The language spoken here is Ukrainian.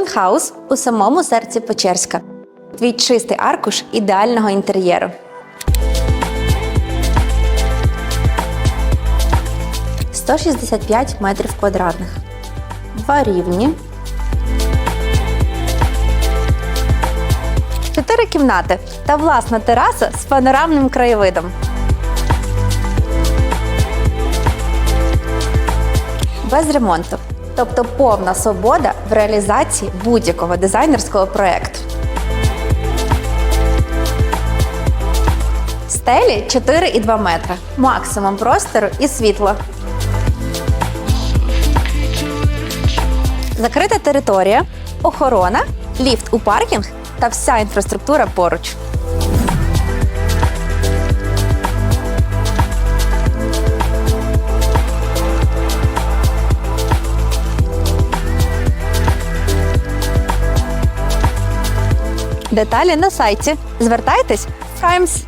пентхаус у самому серці Печерська. Твій чистий аркуш ідеального інтер'єру. «165 метрів квадратних. Два рівні. Чотири кімнати та власна тераса з панорамним краєвидом. Без ремонту. Тобто повна свобода в реалізації будь-якого дизайнерського проєкту. Стелі 4,2 метра. Максимум простору і світла. Закрита територія, охорона, ліфт у паркінг та вся інфраструктура поруч. Деталі на сайті. Звертайтесь Primes.